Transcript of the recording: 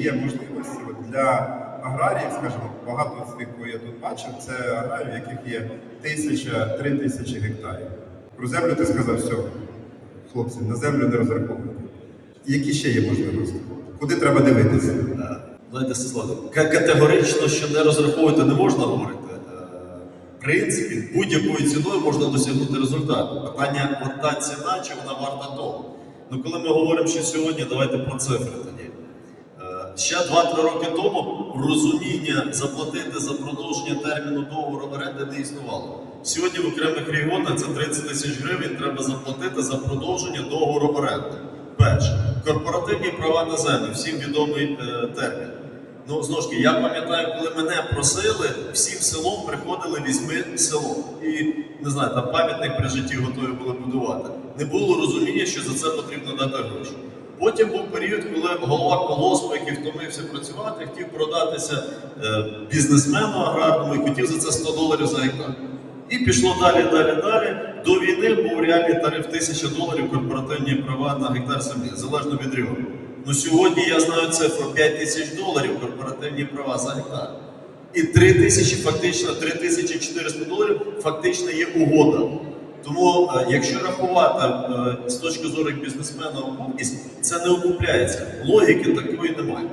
є можливості для аграріїв, скажімо, багато з тих, кого я тут бачив, це аграрії, в яких є тисяча, три тисячі гектарів. Про землю ти сказав, все, хлопці, на землю не розраховуйте. Які ще є можливості? Куди треба дивитися? Знаєте, Стеслав, категорично, що не розраховувати не можна говорити. Е, В принципі, будь-якою ціною можна досягнути результату. Питання, от та ціна, чи вона варта того. Ну, коли ми говоримо, що сьогодні, давайте про цифри Ще 2-3 роки тому розуміння заплатити за продовження терміну договору оренди не існувало. Сьогодні в окремих регіонах це 30 тисяч гривень треба заплатити за продовження договору оренди. Перше, корпоративні права на землю, всім відомий е, термін. Ну, знову ж таки, я пам'ятаю, коли мене просили, всім селом приходили візьми село. І не знаю, там пам'ятник при житті готові були будувати. Не було розуміння, що за це потрібно дати гроші. Потім був період, коли голова колоспу, який втомився працювати, хотів продатися е, бізнесмену аграрному і хотів за це 100 доларів за гектар. І пішло далі, далі, далі. До війни був реальний тариф 1000 доларів корпоративні права на гектар землі, залежно від регіону. Ну сьогодні я знаю цифру 5 тисяч доларів корпоративні права за гектар. І 3 тисячі, фактично 3400 доларів фактично є угода. Тому, е, якщо рахувати е, з точки зору бізнесмена окупність, це не окупляється. Логіки такої немає.